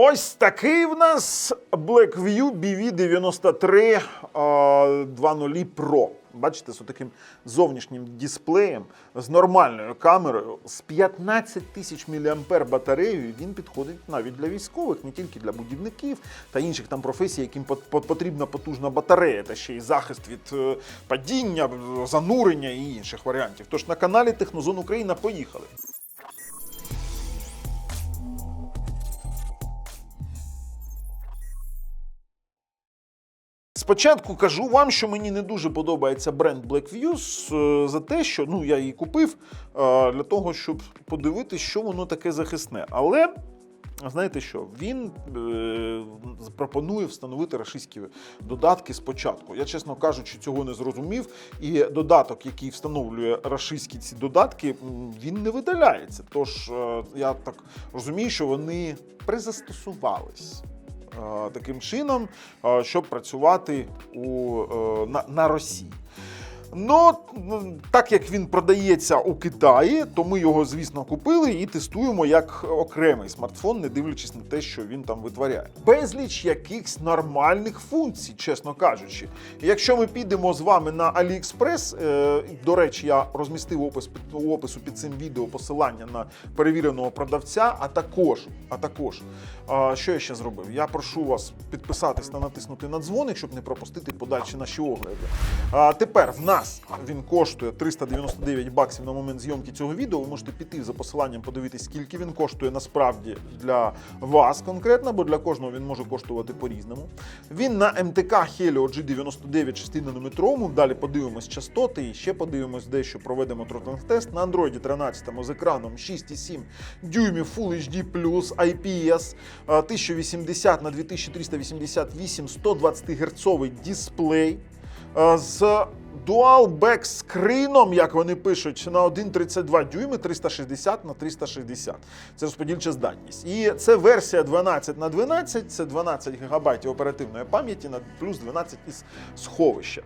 Ось такий в нас Blackview BV93 2.0 Pro. Бачите, з таким зовнішнім дисплеєм, з нормальною камерою, з 15 тисяч мА батареєю. Він підходить навіть для військових, не тільки для будівників та інших там професій, яким пот- пот- потрібна потужна батарея, та ще й захист від е, падіння, занурення і інших варіантів. Тож на каналі Технозон Україна поїхали. Спочатку кажу вам, що мені не дуже подобається бренд Blackview е, за те, що ну, я її купив е, для того, щоб подивитися, що воно таке захисне. Але знаєте що, він е, пропонує встановити рашистські додатки спочатку. Я, чесно кажучи, цього не зрозумів. І додаток, який встановлює рашистські ці додатки, він не видаляється. Тож е, я так розумію, що вони призастосувались таким чином, е, щоб працювати у, е, на, на Росії. Ну, так як він продається у Китаї, то ми його, звісно, купили і тестуємо як окремий смартфон, не дивлячись на те, що він там витворяє. Безліч якихось нормальних функцій, чесно кажучи. Якщо ми підемо з вами на AliExpress, е, до речі, я розмістив опис у опису під цим відео посилання на перевіреного продавця, а також, а також, що я ще зробив? Я прошу вас підписатись та натиснути на дзвоник, щоб не пропустити подальші наші огляди. Тепер в нас він коштує 399 баксів на момент зйомки цього відео. Ви можете піти за посиланням, подивитись, скільки він коштує насправді для вас конкретно, бо для кожного він може коштувати по-різному. Він на МТК Helio G99 6-нанометровому. Далі подивимось частоти і ще подивимось дещо проведемо тротинг-тест на Android 13 з екраном 6,7 дюймів Full HD+, IPS, е, 1080 на 2388 120 герцовий дисплей е, з Dual Back скрином, як вони пишуть, на 1,32 дюйми 360 на 360. Це розподільча здатність. І це версія 12 на 12, це 12 ГБ оперативної пам'яті на плюс 12 із сховища.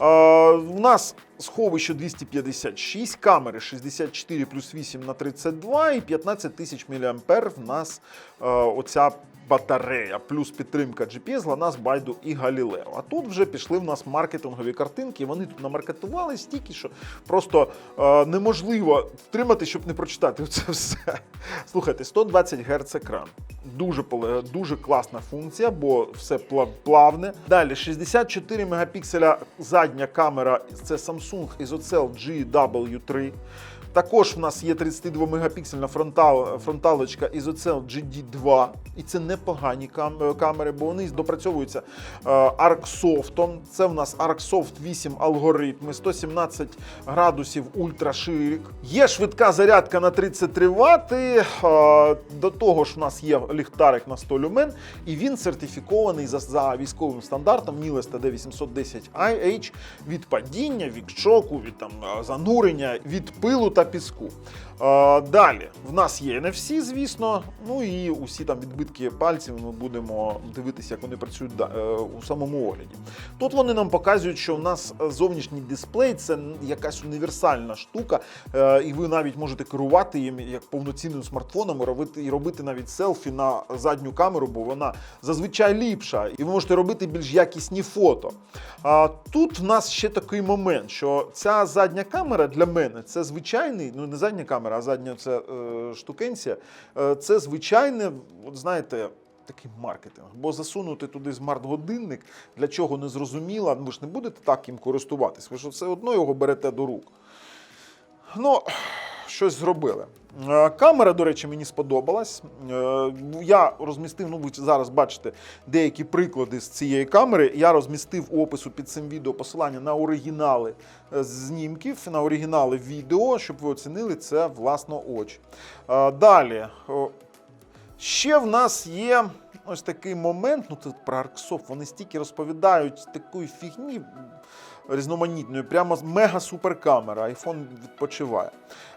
Е, у нас сховище 256, камери 64 плюс 8 на 32 і 15 тисяч мА в нас е, оця батарея, плюс підтримка GPS, GLONASS, Байду і Galileo. А тут вже пішли в нас маркетингові картинки. Вони тут намаркетували стільки, що просто е, неможливо втримати, щоб не прочитати це все. Слухайте, 120 Гц екран. Дуже дуже класна функція, бо все плавне. Далі 64 мегапікселя задня камера. Це Samsung ISOCELL GW3. Також в нас є 32 мегапіксельна фронтал, фронталочка ISOCELL GD2. І це непогані кам- камери, бо вони допрацьовуються е, ArcSoft. Це в нас ArcSoft 8 алгоритми, 117 градусів ультраширик. Є швидка зарядка на 33 Вт. е, До того ж, в нас є ліхтарик на 100 люмен, і він сертифікований за, за військовим стандартом Niles TD810IH від падіння, від шоку, від там е, занурення, від пилу та піску. Далі в нас є NFC, звісно. Ну і усі там відбитки пальців ми будемо дивитися, як вони працюють е, у самому огляді. Тут вони нам показують, що в нас зовнішній дисплей це якась універсальна штука, е, і ви навіть можете керувати їм як повноцінним смартфоном і робити, і робити навіть селфі на задню камеру, бо вона зазвичай ліпша, і ви можете робити більш якісні фото. А тут в нас ще такий момент, що ця задня камера для мене це звичайний, ну не задня камера, а задня це е, штукенція. Е, це звичайне, от знаєте. Такий маркетинг, бо засунути туди смарт-годинник, для чого не зрозуміло, ви ж не будете так їм користуватись, ви ж все одно його берете до рук. Ну, щось зробили. Е, Камера, до речі, мені сподобалась. Е, Я розмістив, ну ви зараз бачите деякі приклади з цієї камери. Я розмістив у опису під цим відео посилання на оригінали е, знімків, на оригінали відео, щоб ви оцінили це власно очі. Далі. Ще в нас є ось такий момент, ну тут про Арксоф, вони стільки розповідають такої фігні різноманітної, прямо з мега-суперкамера, iPhone відпочиває.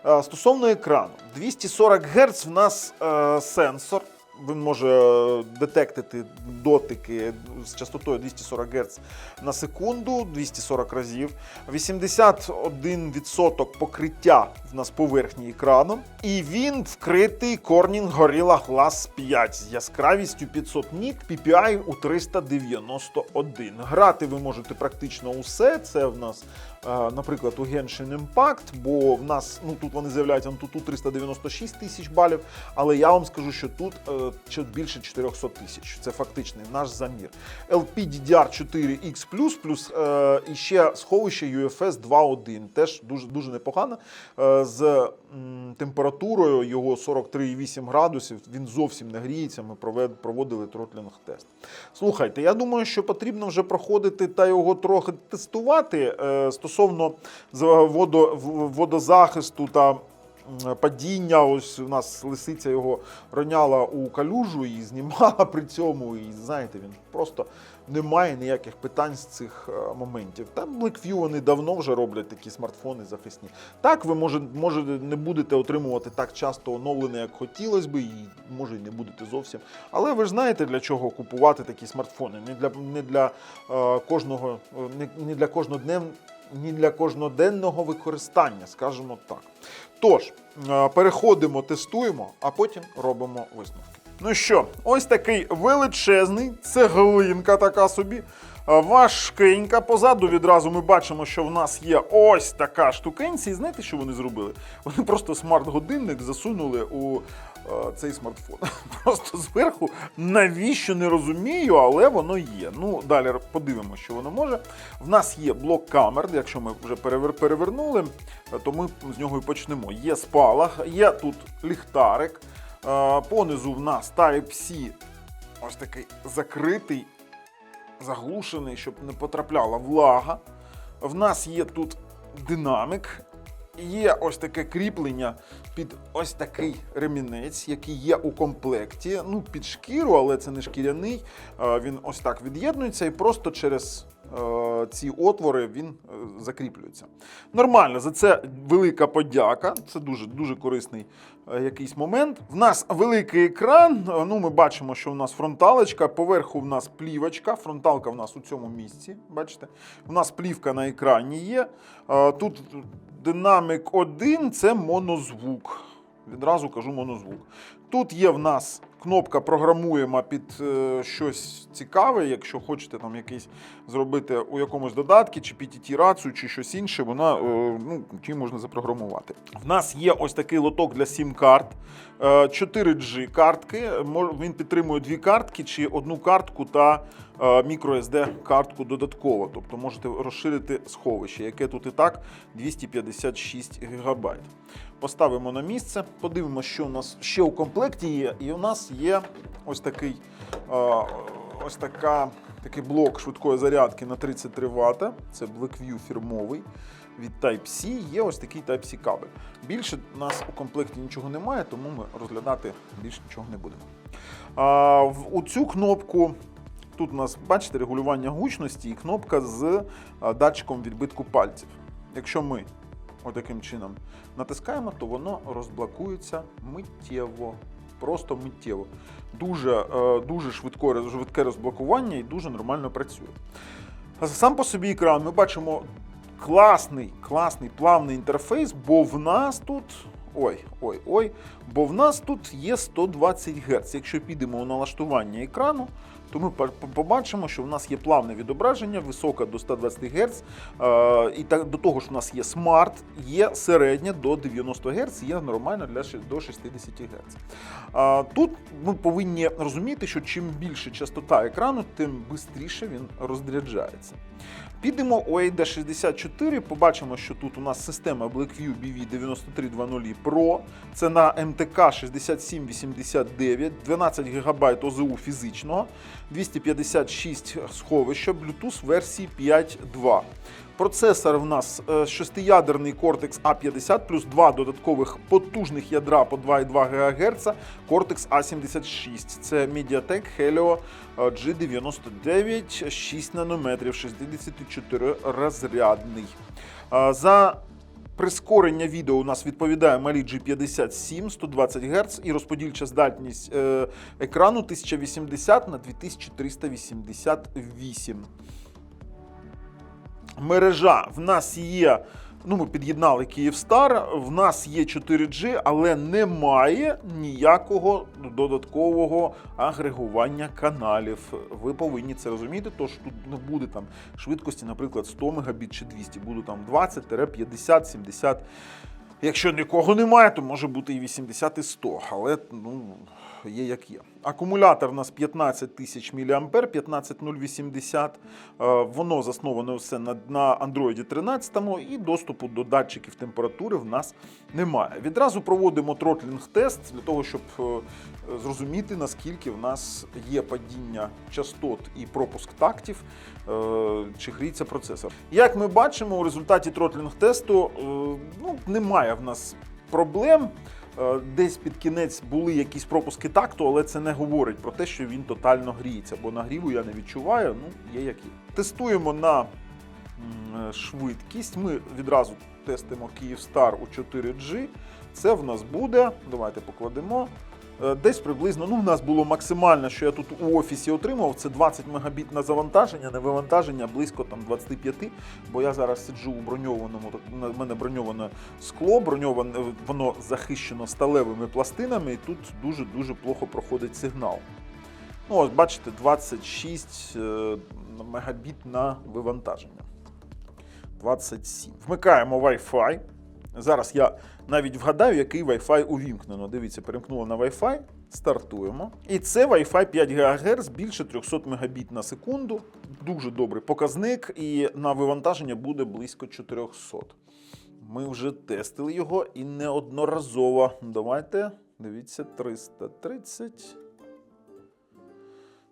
Е, Стосовно екрану, 240 Гц в нас е, сенсор. Він може детектити дотики з частотою 240 Гц на секунду, 240 разів. 81% покриття в нас поверхні екрану. І він вкритий Corning Gorilla Glass 5 з яскравістю 500 нік, PPI у 391. Грати ви можете практично усе. Це в нас, е, наприклад, у Genshin Impact, бо в нас ну тут вони заявляють Antutu 396 тисяч балів. Але я вам скажу, що тут е, більше 400 тисяч. Це фактичний наш замір. LPDDR4X плюс е, і ще сховище UFS 2.1. Теж дуже дуже непогано. Е, з м, температурою його 43,8 градусів. Він зовсім не гріється. Ми провед- проводили тротлінг тест. Слухайте, я думаю, що потрібно вже проходити та його трохи тестувати е, стосовно водо, водозахисту та падіння. Ось у нас лисиця його роняла у калюжу і знімала при цьому. І знаєте, він просто немає ніяких питань з цих е, моментів. Там Blackview вони давно вже роблять такі смартфони захисні. Так, ви може, може не будете отримувати так часто оновлення, як хотілося би, і може і не будете зовсім. Але ви ж знаєте, для чого купувати такі смартфони. Не для, не для е, кожного, е, не, не для кожноднев, ні для кожноденного використання, скажімо так. Тож, е, переходимо, тестуємо, а потім робимо висновки. Ну що, ось такий величезний, цеглинка така собі. е, Важкенька. Позаду відразу ми бачимо, що в нас є ось така штукенція. І знаєте, що вони зробили? Вони просто смарт-годинник засунули у цей смартфон. Просто зверху, навіщо не розумію, але воно є. Ну, далі подивимося, що воно може. В нас є блок камер, якщо ми вже перевернули, е, то ми з нього і почнемо. Є спалах, є тут ліхтарик. Е, Понизу в нас Type-C ось такий закритий, заглушений, щоб не потрапляла влага. В нас є тут динамик, є ось таке кріплення під ось такий ремінець, який є у комплекті. Ну, під шкіру, але це не шкіряний. Він ось так від'єднується і просто через ці отвори він е, закріплюється. Нормально, за це велика подяка. Це дуже дуже корисний е, якийсь момент. В нас великий екран. е, Ну, ми бачимо, що в нас фронталочка, поверху в нас плівочка. Фронталка в нас у цьому місці. Бачите? У нас плівка на екрані є. Е, Тут динамик 1 це монозвук. Відразу кажу монозвук. Тут є в нас кнопка програмуємо під е, щось цікаве. Якщо хочете там якийсь зробити у якомусь додатку, чи PTT рацію, чи щось інше, вона е, ну, чим можна запрограмувати. В нас є ось такий лоток для сім-карт, е, 4G картки. Він підтримує дві картки чи одну картку та е, microSD картку додатково. Тобто можете розширити сховище, яке тут і так 256 ГБ. Поставимо на місце, подивимося, що у нас ще у комплекті є. І у нас є ось такий, е, ось така, такий блок швидкої зарядки на 33 Вт. Це Blackview фірмовий від Type-C. Є ось такий Type-C кабель. Більше у нас у комплекті нічого немає, тому ми розглядати більше нічого не будемо. А, у цю кнопку. Тут у нас, бачите, регулювання гучності і кнопка з датчиком відбитку пальців. Якщо ми отаким чином натискаємо, то воно розблокується миттєво. Просто миттєво. Дуже, е, дуже швидко, швидке розблокування і дуже нормально працює. Сам по собі екран ми бачимо класний, класний плавний інтерфейс, бо в нас тут. Ой, ой, ой, бо в нас тут є 120 Гц. Якщо підемо у налаштування екрану, то ми по- по- побачимо, що в нас є плавне відображення, висока до 120 Гц. Е, і так, до того ж, у нас є смарт, є середня до 90 Гц, є нормально для до 60 Гц. Е, тут ми повинні розуміти, що чим більше частота екрану, тим швидше він розряджається. Підемо у AID64, побачимо, що тут у нас система BlackView BV9320 Pro. Це на МТК 6789, 12 ГБ ОЗУ фізичного, 256 сховища, Bluetooth версії 5.2. Процесор в нас е, шестиядерний Cortex A50 плюс два додаткових потужних ядра по 2,2 ГГц Cortex A76. Це MediaTek Helio е, G99 6 нанометрів, 64 розрядний. Е, За Прискорення відео у нас відповідає малі G57 120 Гц і розподільча здатність е, екрану 1080 на 2388. Мережа в нас є. Ну, ми під'єднали Київстар, в нас є 4G, але немає ніякого додаткового агрегування каналів. Ви повинні це розуміти, тож тут не буде там швидкості, наприклад, 100 Мбіт чи 200, буде там 20-50, 70. Якщо нікого немає, то може бути і 80, і 100, але ну, є як є. Акумулятор у нас 15 тисяч мА, 15080. Е, Воно засноване все на, Android 13 і доступу до датчиків температури в нас немає. Відразу проводимо тротлінг-тест для того, щоб е, зрозуміти, наскільки в нас є падіння частот і пропуск тактів, е, чи гріється процесор. Як ми бачимо, у результаті тротлінг-тесту ну, немає в нас проблем. Е, Десь під кінець були якісь пропуски такту, але це не говорить про те, що він тотально гріється, бо нагріву я не відчуваю. Ну, є як є. Тестуємо на е, швидкість. Ми відразу тестимо Київстар у 4G. Це в нас буде. Давайте покладемо. Е, Десь приблизно, ну, в нас було максимально, що я тут у офісі отримав, це 20 мегабіт на завантаження, на вивантаження близько там 25, бо я зараз сиджу у броньованому, так, в мене броньоване скло, броньоване, воно захищено сталевими пластинами, і тут дуже-дуже плохо проходить сигнал. Ну, ось бачите, 26 е, мегабіт на вивантаження. 27. Вмикаємо Wi-Fi. Зараз я навіть вгадаю, який Wi-Fi увімкнено. Дивіться, перемкнуло на Wi-Fi, стартуємо. І це Wi-Fi 5 ГГц більше 300 Мбіт на секунду. Дуже добрий показник, і на вивантаження буде близько 400. Ми вже тестили його і неодноразово. Давайте, дивіться, 330.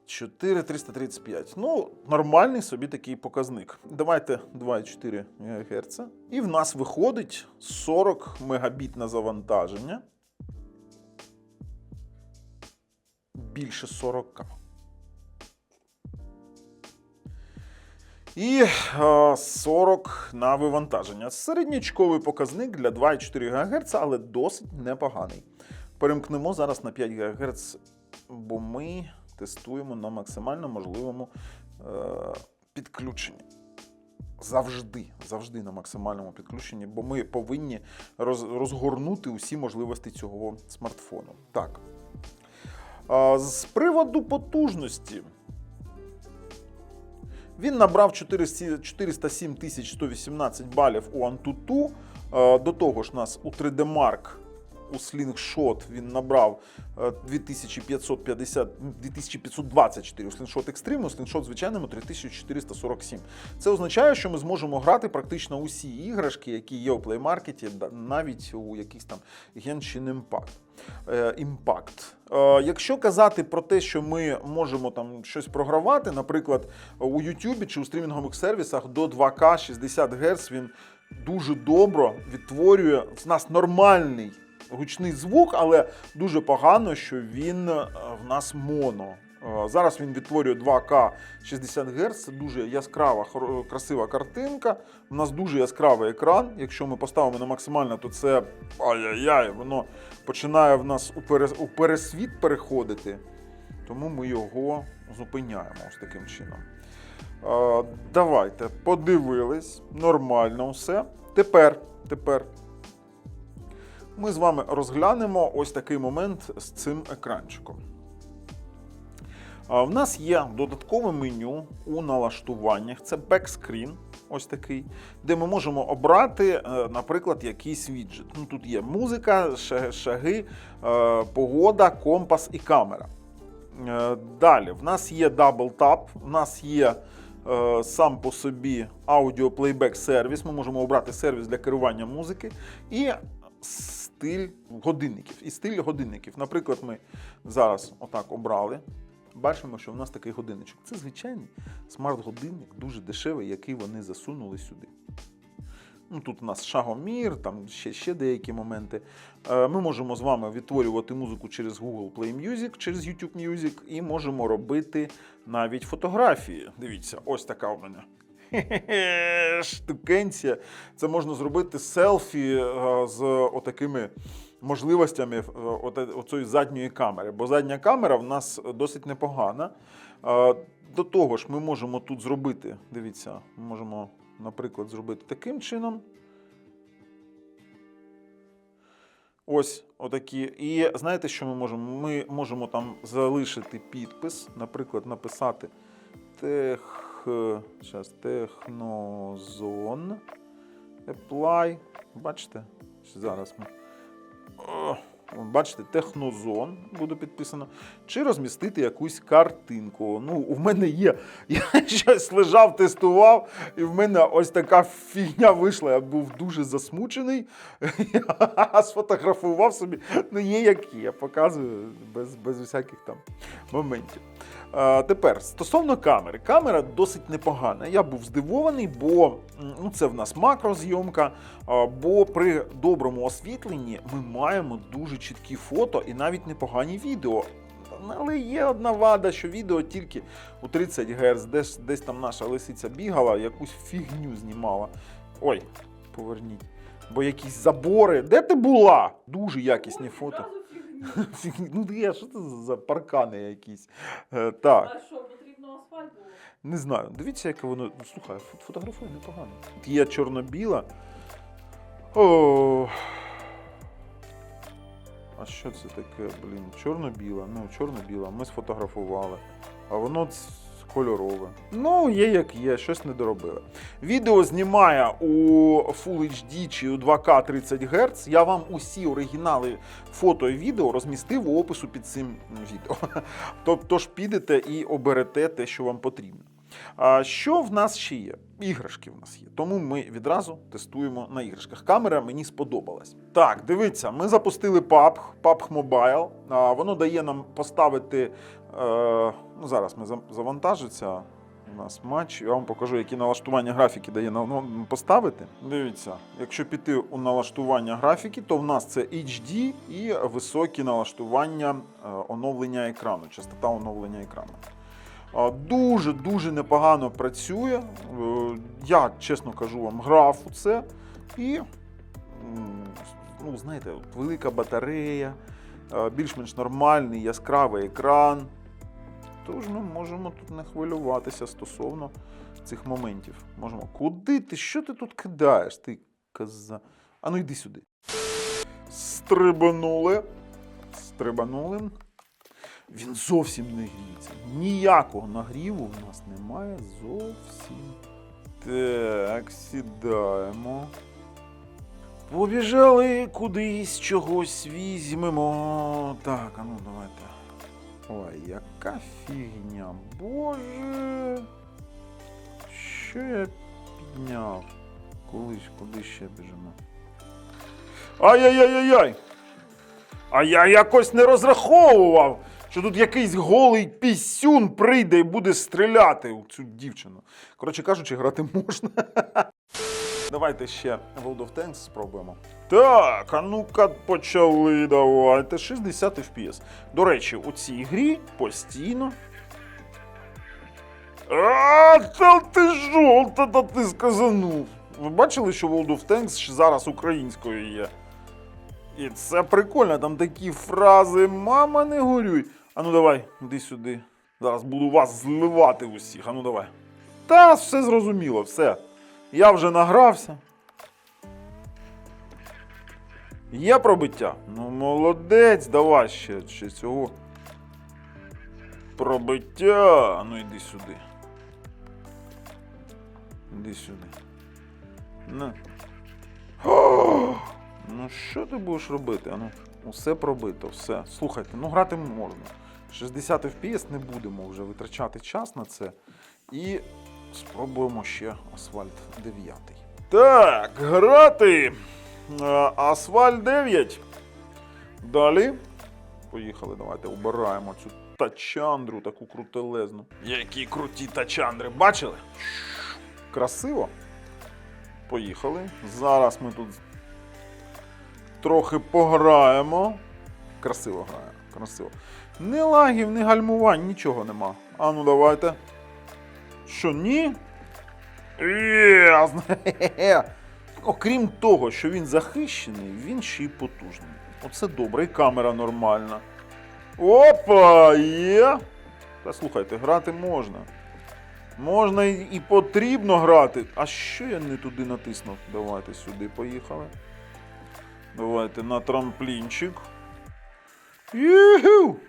4 335. Ну, нормальний собі такий показник. Давайте 2,4 ГГц. І в нас виходить 40 мегабіт на завантаження. Більше 40. І е, 40 на вивантаження. Середнячковий показник для 2,4 ГГц, але досить непоганий. Перемкнемо зараз на 5 ГГц, бо ми тестуємо на максимально можливому е, підключенні. Завжди, завжди на максимальному підключенні, бо ми повинні роз, розгорнути усі можливості цього смартфону. Так. З приводу потужності. Він набрав 407 118 балів у Antutu. Е, До того ж, нас у 3D Mark у Slingshot він набрав е, 2550, 2524 у Slingshot Extreme, у Slingshot звичайному 3447. Це означає, що ми зможемо грати практично усі іграшки, які є у Market, навіть у якийсь там Genshin Impact. Е, Impact. Е, Якщо казати про те, що ми можемо там щось програвати, наприклад, у YouTube чи у стрімінгових сервісах до 2К 60 Гц він дуже добре відтворює в нас нормальний гучний звук, але дуже погано, що він е, в нас моно. Е, Зараз він відтворює 2К 60 Гц, це дуже яскрава, красива картинка. У нас дуже яскравий екран. Якщо ми поставимо на максимально, то це ай-яй-яй, воно починає в нас у, пересвіт переходити. Тому ми його зупиняємо ось таким чином. Е, давайте подивились, нормально все. Тепер, тепер ми з вами розглянемо ось такий момент з цим екранчиком. В нас є додаткове меню у налаштуваннях. Це бекскрін, ось такий, де ми можемо обрати, е, наприклад, якийсь віджит. Ну, тут є музика, шаги, е, погода, компас і камера. Е, Далі, в нас є Double Tap, в нас є сам по собі аудіоплейбек сервіс. Ми можемо обрати сервіс для керування музики і стиль годинників. І стиль годинників. Наприклад, ми зараз отак обрали. Бачимо, що в нас такий годинничок. Це звичайний смарт-годинник, дуже дешевий, який вони засунули сюди. Ну, тут у нас шагомір, там ще, ще деякі моменти. Е, Ми можемо з вами відтворювати музику через Google Play Music, через YouTube Music і можемо робити навіть фотографії. Дивіться, ось така у мене штукенція. Це можна зробити селфі е, з отакими можливостями е, задньої камери. Бо задня камера в нас досить непогана. Е, До того ж, ми можемо тут зробити. Дивіться, ми можемо, наприклад, зробити таким чином. Ось отакі. І знаєте, що ми можемо? Ми можемо там залишити підпис, наприклад, написати тех. Зараз, технозон. Apply. Бачите? Зараз ми. Бачите, технозон буде підписано. Чи розмістити якусь картинку. Ну, у мене є. Я щось лежав, тестував, і в мене ось така фігня вийшла. Я був дуже засмучений. Я сфотографував собі. Ну, є як є. Показую без, без усяких там моментів. Тепер стосовно камери, камера досить непогана. Я був здивований, бо ну, це в нас макрозйомка. Бо при доброму освітленні ми маємо дуже чіткі фото і навіть непогані відео. Але є одна вада, що відео тільки у 30 Гц, десь, десь там наша лисиця бігала, якусь фігню знімала. Ой, поверніть. Бо якісь забори. Де ти була? Дуже якісні фото. Ну, я що це за паркани якісь? Е, так. А що, потрібно асфальт було? Не знаю. Дивіться, яке воно. Слухай, фотографує непогано. Є чорно-біла. О. А що це таке, блін? Чорно-біла. Ну, чорно-біла. Ми сфотографували. А воно кольорове. Ну, є як є, щось не доробили. Відео знімає у Full HD чи у 2К 30 Гц. Я вам усі оригінали фото і відео розмістив у опису під цим відео. Тобто ж підете і оберете те, що вам потрібно. А що в нас ще є? Іграшки в нас є. Тому ми відразу тестуємо на іграшках. Камера мені сподобалась. Так, дивіться, ми запустили PUBG, PUBG Mobile. Воно дає нам поставити. Е, ну, зараз ми завантажиться. У нас матч. Я вам покажу, які налаштування графіки дає нам нам поставити. Дивіться, якщо піти у налаштування графіки, то в нас це HD і високі налаштування е, оновлення екрану, частота оновлення екрану. Дуже-дуже непогано працює. Е, Я, чесно кажу вам, грав у це. І, ну, знаєте, велика батарея, більш-менш нормальний яскравий екран. Тож ми можемо тут не хвилюватися стосовно цих моментів. Можемо. Куди ти? Що ти тут кидаєш? Ти коза. А ну йди сюди. Стрибанули. Стрибанули. Він зовсім не гріється. Ніякого нагріву в нас немає зовсім. Так, сідаємо. Побіжали кудись чогось візьмемо. Так, а ну давайте. Ой, яка фігня. Боже. Що я підняв? Колись, куди ще біжимо? Ай-яй-яй-яй! А я якось не розраховував, що тут якийсь голий пісюн прийде і буде стріляти у цю дівчину. Коротше кажучи, грати можна. Давайте ще World of Tanks спробуємо. Так, а ну-ка почали. Давайте. 60 FPS. До речі, у цій грі постійно. А, та ти жовта, та ти сказанув. Ви бачили, що World of Tanks зараз українською є? І це прикольно, там такі фрази Мама, не горюй. Ану давай, іди сюди. Зараз буду вас зливати усіх. Ану давай. Та все зрозуміло, все. Я вже награвся. Є пробиття? Ну, молодець, давай ще, ще цього. Пробиття. Ну йди сюди. Іди сюди. На. О! Ну що ти будеш робити? Ану, усе пробито, все. Слухайте, ну грати можна. 60 FPS не будемо вже витрачати час на це. І спробуємо ще Асфальт 9. Так, грати. Е, Асфальт 9. Далі. Поїхали, давайте убираємо цю тачандру, таку крутелезну. Які круті тачандри, бачили? Красиво. Поїхали. Зараз ми тут трохи пограємо. Красиво грає, красиво. Ні лагів, ні гальмувань, нічого нема. А ну давайте. Що, ні? Окрім того, що він захищений, він ще й потужний. Оце добре, і камера нормальна. Опа! Є! Та слухайте, грати можна. Можна і потрібно грати. А що я не туди натиснув? Давайте сюди поїхали. Давайте на трамплінчик. Юху!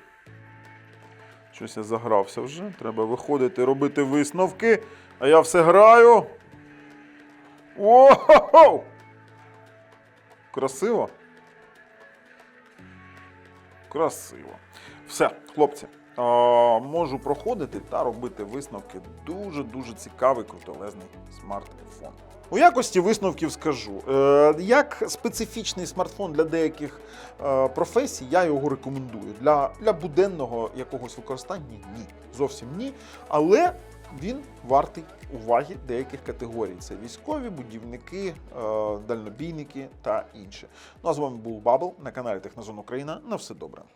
Щось я загрався вже. Треба виходити, робити висновки. А я все граю. О-хо-хо! Красиво. Красиво. Все, хлопці. А, можу проходити та робити висновки. Дуже-дуже цікавий, крутолезний смартфон. У якості висновків скажу, е, як специфічний смартфон для деяких е, професій, я його рекомендую. Для, для буденного якогось використання ні. Зовсім ні. Але він вартий уваги деяких категорій: це військові, будівники, е, дальнобійники та інше. Ну а з вами був Бабл на каналі Технозон Україна. На все добре.